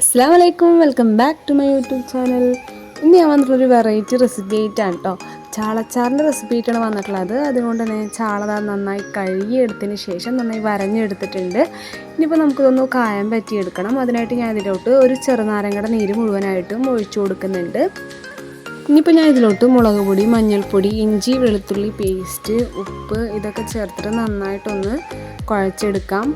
അസ്സാം വലൈക്കും welcome back to my YouTube channel. ഇന്ന് ഞാൻ വന്നിട്ടുള്ളൊരു വെറൈറ്റി റെസിപ്പി ആയിട്ടാണ് കേട്ടോ ചാളച്ചാറിന്റെ റെസിപ്പി ആയിട്ടാണ് വന്നിട്ടുള്ളത്. അതുകൊണ്ട് തന്നെ ചാള ദാ നന്നായി കഴുകിയെടുത്തതിന് ശേഷം നന്നായി വരഞ്ഞെടുത്തിട്ടുണ്ട്. ഇനിയിപ്പോൾ നമുക്കിതൊന്ന് കായം പറ്റിയെടുക്കണം. അതിനായിട്ട് ഞാൻ ഇതിലോട്ട് ഒരു ചെറുനാരങ്ങയുടെ നീര് മുഴുവനായിട്ടും ഒഴിച്ചു കൊടുക്കുന്നുണ്ട്. ഇനിയിപ്പോൾ ഞാൻ ഇതിലോട്ട് മുളക് പൊടി മഞ്ഞൾപ്പൊടി ഇഞ്ചി വെളുത്തുള്ളി പേസ്റ്റ് ഉപ്പ് ഇതൊക്കെ ചേർത്തിട്ട് നന്നായിട്ടൊന്ന് കുഴച്ചെടുക്കാം.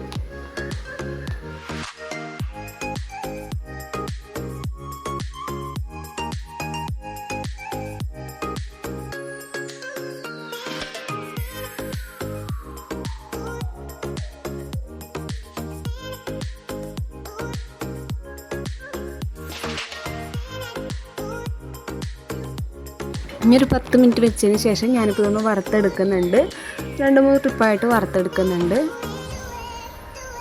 ഇനി ഒരു പത്ത് മിനിറ്റ് വെച്ചതിന് ശേഷം ഞാനിപ്പോൾ ഇതൊന്ന് വറുത്തെടുക്കുന്നുണ്ട്. രണ്ട് മൂന്ന് ട്രിപ്പായിട്ട് വറുത്തെടുക്കുന്നുണ്ട്.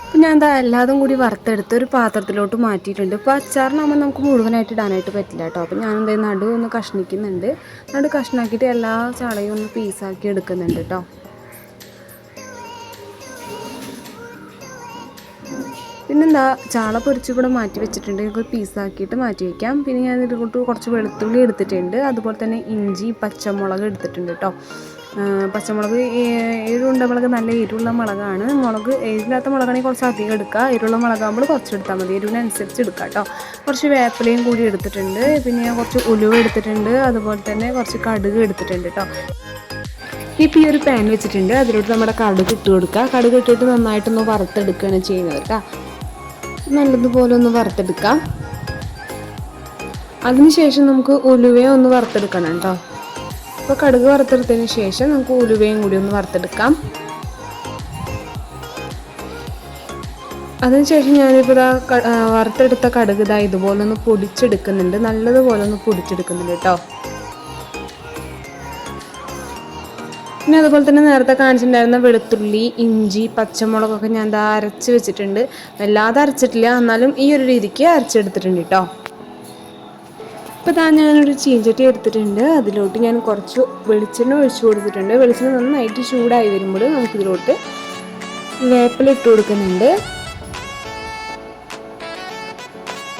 അപ്പം ഞാൻ എന്താ എല്ലാതും കൂടി വറുത്തെടുത്ത് ഒരു പാത്രത്തിലോട്ട് മാറ്റിയിട്ടുണ്ട്. ഇപ്പോൾ അച്ചാറിനാകുമ്പോൾ നമുക്ക് മുഴുവനായിട്ട് ഇടാനായിട്ട് പറ്റില്ല കേട്ടോ. അപ്പോൾ ഞാൻ എന്താ നടു ഒന്ന് കഷ്ണിക്കുന്നുണ്ട്. നടു കഷ്ണാക്കിയിട്ട് എല്ലാ ചാളയും ഒന്ന് പീസാക്കി എടുക്കുന്നുണ്ട് കേട്ടോ. പിന്നെന്താ ചാള പൊരിച്ച് ഇവിടെ മാറ്റി വെച്ചിട്ടുണ്ട്. നമുക്ക് പീസാക്കിയിട്ട് മാറ്റി വയ്ക്കാം പിന്നെ ഞാൻ ഇതിലോട്ട് കുറച്ച് വെളുത്തുള്ളി എടുത്തിട്ടുണ്ട്. അതുപോലെ തന്നെ ഇഞ്ചി പച്ചമുളക് എടുത്തിട്ടുണ്ട് കേട്ടോ പച്ചമുളക് ഏഴ് ഉണ്ടമുളക് നല്ല എരിവുള്ള മുളകാണ്. മുളക് എരിവില്ലാത്ത മുളകാണെങ്കിൽ കുറച്ച് അധികം എടുക്കുക എരിവുള്ള മുളകാകുമ്പോൾ കുറച്ച് എടുത്താൽ മതി. എരിവിനനുസരിച്ച് എടുക്കുക കേട്ടോ കുറച്ച് വേപ്പിലയും കൂടി എടുത്തിട്ടുണ്ട്. പിന്നെ കുറച്ച് ഉലുവ എടുത്തിട്ടുണ്ട്. അതുപോലെ തന്നെ കുറച്ച് കടുക് എടുത്തിട്ടുണ്ട് കേട്ടോ ഇപ്പം ഈ ഒരു പാൻ വെച്ചിട്ടുണ്ട്. അതിലോട്ട് നമ്മുടെ കടുക് ഇട്ട് കൊടുക്കുക കടുക് ഇട്ടിട്ട് നന്നായിട്ടൊന്ന് വറുത്തെടുക്കുകയാണ് ചെയ്യുന്നത് കേട്ടോ നല്ലതുപോലെ ഒന്ന് വറുത്തെടുക്കാം. അതിനുശേഷം നമുക്ക് ഉലുവയും ഒന്ന് വറുത്തെടുക്കണം കേട്ടോ അപ്പോൾ കടുക് വറുത്തെടുത്തതിന് ശേഷം നമുക്ക് ഉലുവയും കൂടി ഒന്ന് വറുത്തെടുക്കാം. അതിനുശേഷം ഞാനിപ്പോൾ ഇതാ വറുത്തെടുത്ത കടുക് ഇതാ ഇതുപോലെ ഒന്ന് പൊടിച്ചെടുക്കുന്നുണ്ട്. നല്ലതുപോലെ ഒന്ന് പൊടിച്ചെടുക്കുന്നുണ്ട് കേട്ടോ പിന്നെ അതുപോലെ തന്നെ നേരത്തെ കാണിച്ചിട്ടുണ്ടായിരുന്ന വെളുത്തുള്ളി ഇഞ്ചി പച്ചമുളകൊക്കെ ഞാൻ എന്താ അരച്ച് വെച്ചിട്ടുണ്ട്. വല്ലാതെ അരച്ചിട്ടില്ല. എന്നാലും ഈ ഒരു രീതിക്ക് അരച്ചെടുത്തിട്ടുണ്ട് കേട്ടോ ഇപ്പോൾ താ ഞാനൊരു ചീഞ്ചട്ടി എടുത്തിട്ടുണ്ട്. അതിലോട്ട് ഞാൻ കുറച്ച് വെളിച്ചെണ്ണ ഒഴിച്ചു കൊടുത്തിട്ടുണ്ട്. വെളിച്ചെണ്ണ നന്നായിട്ട് ചൂടായി വരുമ്പോൾ നമുക്കിതിലോട്ട് വേപ്പില ഇട്ട് കൊടുക്കുന്നുണ്ട്.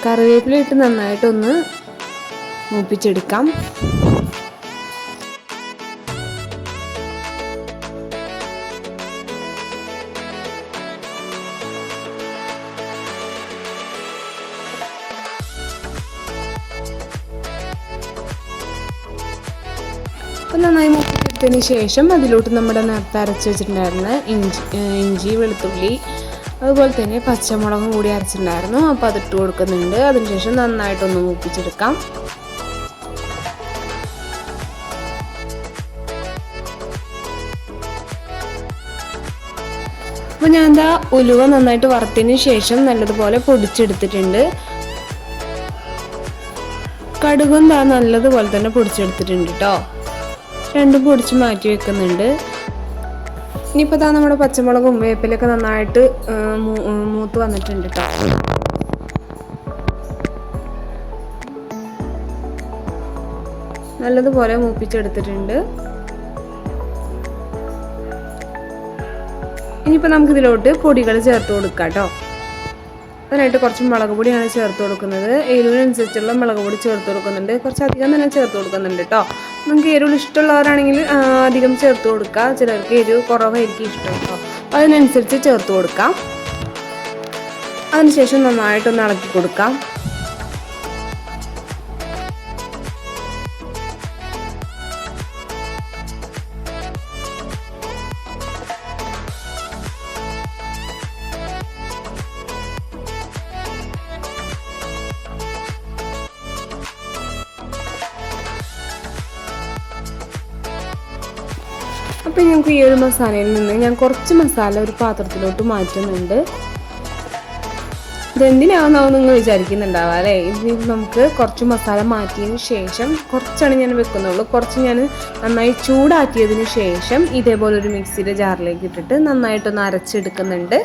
കറിവേപ്പില ഇട്ട് നന്നായിട്ടൊന്ന് മൂപ്പിച്ചെടുക്കാം. അപ്പം നന്നായി മൂപ്പിച്ചെടുത്തതിന് ശേഷം അതിലോട്ട് നമ്മുടെ നേരത്തെ അരച്ച് വെച്ചിട്ടുണ്ടായിരുന്ന ഇഞ്ചി ഇഞ്ചി വെളുത്തുള്ളി അതുപോലെ തന്നെ പച്ചമുളകും കൂടി അരച്ചിട്ടുണ്ടായിരുന്നു. അപ്പോൾ അതിട്ട് കൊടുക്കുന്നുണ്ട്. അതിനുശേഷം നന്നായിട്ടൊന്ന് മൂപ്പിച്ചെടുക്കാം. അപ്പോൾ ഞാൻ എന്താ ഉലുവ നന്നായിട്ട് വറുത്തതിന് ശേഷം നല്ലതുപോലെ പൊടിച്ചെടുത്തിട്ടുണ്ട്. കടുകും താ നല്ലതുപോലെ തന്നെ പൊടിച്ചെടുത്തിട്ടുണ്ട് കേട്ടോ രണ്ടും പൊടിച്ച് മാറ്റി വെക്കുന്നുണ്ട്. ഇനിയിപ്പോൾ താ നമ്മുടെ പച്ചമുളകും വേപ്പിലൊക്കെ നന്നായിട്ട് മൂത്ത് വന്നിട്ടുണ്ട് കേട്ടോ നല്ലതുപോലെ മൂപ്പിച്ചെടുത്തിട്ടുണ്ട്. ഇനിയിപ്പോൾ നമുക്കിതിലോട്ട് പൊടികൾ ചേർത്ത് കൊടുക്കാം കേട്ടോ അതിനായിട്ട് കുറച്ച് മുളക് പൊടിയാണ് ചേർത്ത് കൊടുക്കുന്നത്. എരിവിനനുസരിച്ചുള്ള മുളക് പൊടി ചേർത്ത് കൊടുക്കുന്നുണ്ട്. കുറച്ചധികം തന്നെ ചേർത്ത് കൊടുക്കുന്നുണ്ട് കേട്ടോ നമുക്ക് എരിവ് ഇഷ്ടമുള്ളവരാണെങ്കിൽ അധികം ചേർത്ത് കൊടുക്കുക ചിലർക്ക് എരിവ് കുറവായിരിക്കും ഇഷ്ടം. അപ്പോൾ അതിനനുസരിച്ച് ചേർത്ത് കൊടുക്കാം. അതിനുശേഷം നന്നായിട്ടൊന്ന് ഇളക്കി കൊടുക്കാം. അപ്പോൾ ഞങ്ങൾക്ക് ഈ ഒരു മസാലയിൽ നിന്ന് ഞാൻ കുറച്ച് മസാല ഒരു പാത്രത്തിലോട്ട് മാറ്റുന്നുണ്ട്. ഇതെന്തിനാണെന്നാവും നിങ്ങൾ വിചാരിക്കുന്നുണ്ടാവുക അല്ലേ? ഇത് നമുക്ക് കുറച്ച് മസാല മാറ്റിയതിന് ശേഷം കുറച്ചാണ് ഞാൻ വെക്കുന്നുള്ളൂ. കുറച്ച് ഞാൻ നന്നായി ചൂടാക്കിയതിന് ശേഷം ഇതേപോലെ ഒരു മിക്സിയുടെ ജാറിലേക്ക് ഇട്ടിട്ട് നന്നായിട്ടൊന്ന് അരച്ചെടുക്കുന്നുണ്ട്.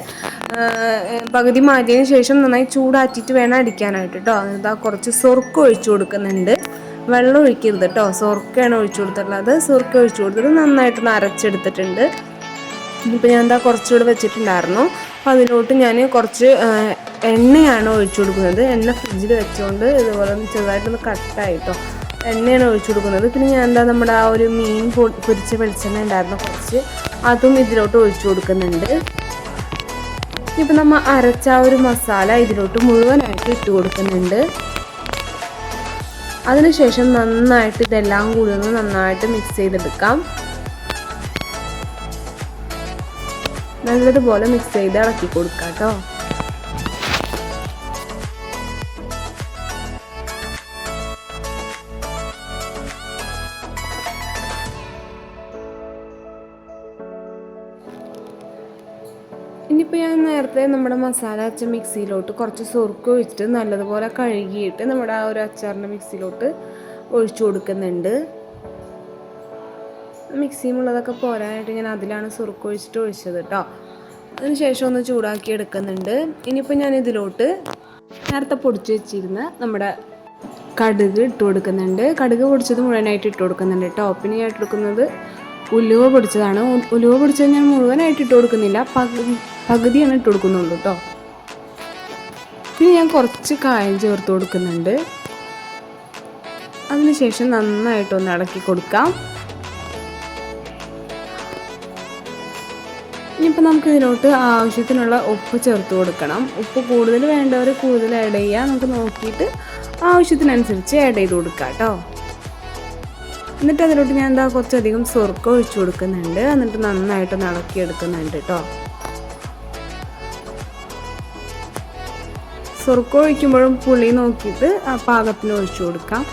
പകുതി മാറ്റിയതിന് ശേഷം നന്നായി ചൂടാറ്റിയിട്ട് വേണം അടിക്കാനായിട്ട് കേട്ടോ അതാ കുറച്ച് സൊറുക്ക് ഒഴിച്ചു കൊടുക്കുന്നുണ്ട്. വെള്ളം ഒഴിക്കരുത് കേട്ടോ. സോർക്കയാണ് ഒഴിച്ചു കൊടുത്തിട്ടുള്ളത്. സോർക്ക ഒഴിച്ചു കൊടുത്തിട്ട് നന്നായിട്ടൊന്ന് അരച്ചെടുത്തിട്ടുണ്ട്. ഇപ്പം ഞാൻ എന്താ കുറച്ചുകൂടെ വെച്ചിട്ടുണ്ടായിരുന്നു. അപ്പോൾ അതിലോട്ട് ഞാൻ കുറച്ച് എണ്ണയാണ് ഒഴിച്ചു കൊടുക്കുന്നത്. എണ്ണ ഫ്രിഡ്ജിൽ വെച്ചുകൊണ്ട് ഇതുപോലെ ചെറുതായിട്ടൊന്ന് കട്ടായിട്ടോ. എണ്ണയാണ് ഒഴിച്ചു കൊടുക്കുന്നത്. പിന്നെ ഞാൻ എന്താ നമ്മുടെ ആ ഒരു മീൻ പൊരിച്ച വെളിച്ചെണ്ണ ഉണ്ടായിരുന്നു കുറച്ച്. അതും ഇതിലോട്ട് ഒഴിച്ചു കൊടുക്കുന്നുണ്ട്. ഇപ്പം നമ്മൾ അരച്ച ആ ഒരു മസാല ഇതിലോട്ട് മുഴുവനായിട്ട് ഇട്ട് കൊടുക്കുന്നുണ്ട്. അതിനുശേഷം നന്നായിട്ട് ഇതെല്ലാം കൂടി ഒന്ന് നന്നായിട്ട് മിക്സ് ചെയ്തെടുക്കാം. നല്ലതുപോലെ മിക്സ് ചെയ്ത് ഇളക്കി കൊടുക്കാം കേട്ടോ ഇനിയിപ്പോൾ ഞാൻ നേരത്തെ നമ്മുടെ മസാല അച്ച മിക്സിയിലോട്ട് കുറച്ച് സുറുക്ക് ഒഴിച്ചിട്ട് നല്ലതുപോലെ കഴുകിയിട്ട് നമ്മുടെ ആ ഒരു അച്ചാറിന്റെ മിക്സിയിലോട്ട് ഒഴിച്ചു കൊടുക്കുന്നുണ്ട്. മിക്സിയുമുള്ളതൊക്കെ പോരാനായിട്ട് ഞാൻ അതിലാണ് സുറുക്ക് ഒഴിച്ചിട്ട് ഒഴിച്ചത് കേട്ടോ അതിനുശേഷം ഒന്ന് ചൂടാക്കി എടുക്കുന്നുണ്ട്. ഇനിയിപ്പോൾ ഞാൻ ഇതിലോട്ട് നേരത്തെ പൊടിച്ച് വെച്ചിരുന്ന നമ്മുടെ കടുക് ഇട്ട് കൊടുക്കുന്നുണ്ട്. കടുക് പൊടിച്ചത് മുഴുവനായിട്ട് ഇട്ട് കൊടുക്കുന്നുണ്ട് കേട്ടോ പിന്നെ ഞാൻ ഉലുവ പൊടിച്ചതാണ്. ഉലുവ പൊടിച്ചത് ഞാൻ മുഴുവനായിട്ട് ഇട്ട് കൊടുക്കുന്നില്ല. പകുതി പകുതിയാണ് ഇട്ട് കൊടുക്കുന്നുള്ളൂ കേട്ടോ പിന്നെ ഞാൻ കുറച്ച് കായം ചേർത്ത് കൊടുക്കുന്നുണ്ട്. അതിനുശേഷം നന്നായിട്ടൊന്ന് ഇളക്കി കൊടുക്കാം. ഇനിയിപ്പോൾ നമുക്ക് ഇതിലോട്ട് ആവശ്യത്തിനുള്ള ഉപ്പ് ചേർത്ത് കൊടുക്കണം. ഉപ്പ് കൂടുതൽ വേണ്ടവർ കൂടുതൽ ആഡ് ചെയ്യുക നമുക്ക് നോക്കിയിട്ട് ആവശ്യത്തിനനുസരിച്ച് ആഡ് ചെയ്ത് കൊടുക്കാം കേട്ടോ എന്നിട്ട് അതിലോട്ട് ഞാൻ എന്താ കുറച്ചധികം സ്വർക്കം ഒഴിച്ചു കൊടുക്കുന്നുണ്ട്. എന്നിട്ട് നന്നായിട്ട് നടക്കിയെടുക്കുന്നുണ്ട് കേട്ടോ സ്വർക്കം ഒഴിക്കുമ്പോഴും പുളി നോക്കിയിട്ട് ആ പാകത്തിന് ഒഴിച്ചു കൊടുക്കാം.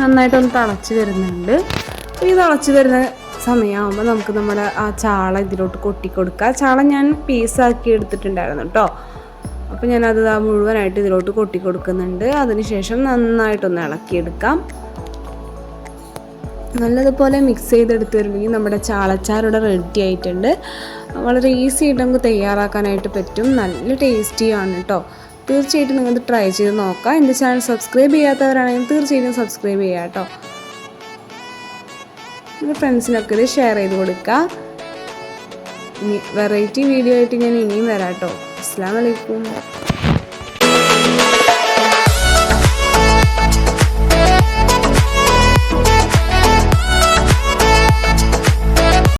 നന്നായിട്ടൊന്ന് തിളച്ച് വരുന്നുണ്ട്. ഈ തിളച്ച് വരുന്ന സമയമാകുമ്പോൾ നമുക്ക് നമ്മുടെ ആ ചാള ഇതിലോട്ട് കൊട്ടിക്കൊടുക്കുക. ചാള ഞാൻ പീസാക്കി എടുത്തിട്ടുണ്ടായിരുന്നു കേട്ടോ അപ്പോൾ ഞാനത് ആ മുഴുവനായിട്ട് ഇതിലോട്ട് കൊട്ടിക്കൊടുക്കുന്നുണ്ട്. അതിനുശേഷം നന്നായിട്ടൊന്ന് ഇളക്കിയെടുക്കാം. നല്ലതുപോലെ മിക്സ് ചെയ്തെടുത്ത് വരുമ്പോൾ നമ്മുടെ ചാളച്ചാറിവിടെ റെഡി ആയിട്ടുണ്ട്. വളരെ ഈസി ആയിട്ട് നമുക്ക് തയ്യാറാക്കാനായിട്ട് പറ്റും. നല്ല ടേസ്റ്റിയാണ് കേട്ടോ തീർച്ചയായിട്ടും നിങ്ങൾക്ക് ട്രൈ ചെയ്ത് നോക്കാം. എന്റെ ചാനൽ സബ്സ്ക്രൈബ് ചെയ്യാത്തവരാണെങ്കിൽ തീർച്ചയായിട്ടും സബ്സ്ക്രൈബ് ചെയ്യാം കേട്ടോ നിങ്ങളുടെ ഫ്രണ്ട്സിനൊക്കെ ഇത് ഷെയർ ചെയ്ത് കൊടുക്കുക വെറൈറ്റി വീഡിയോ ആയിട്ട് ഞാൻ ഇനിയും വരാം കേട്ടോ അസ്സാം വലൈക്കും